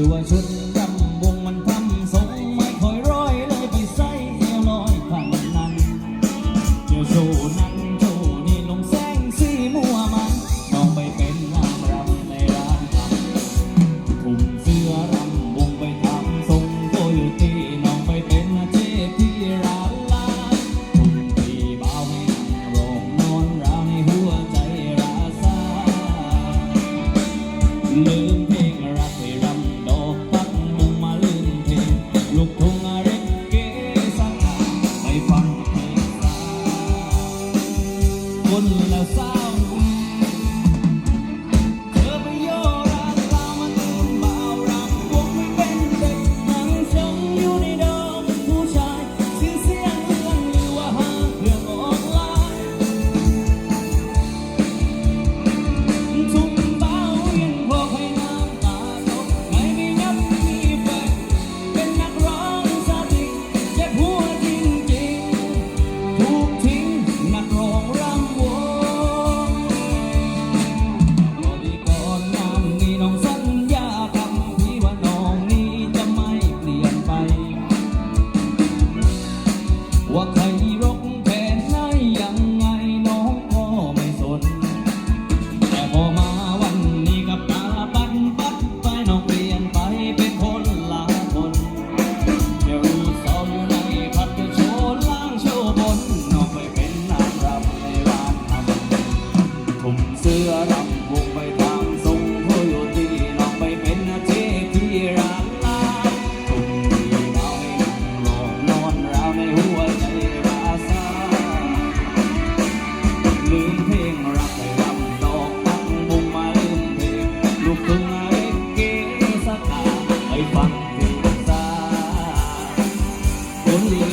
รือว่าชุดดำวงมันทำทรงไม่คอยร้อยเลยไปใส่เอวลอยผ่านนั้นเดี๋โชว์นั้นโชว์นี่ลงแสงสีมัวมันมองไปเป็นนางรำในร้านรำผมเสื้อรำวงไปทำทรงโตโยตีน้องไปเป็นเจ๊ที่ร้านลาผีเบาให้รองนอนราในหัวใจราซา divine. ว่าใครรกแทนได้ยังไงน้องก็ไม่สน แต่พอมาวันนี้กับตาปันปัดไปน้องเปลี่ยนไปเป็นคนละคนเดี๋ยวรู้สอบอยู่ในพัดกะโชว์ล่างโชว์บนน้องไปเป็นนางรำในร้านทำผมเสื้อรำ comigo.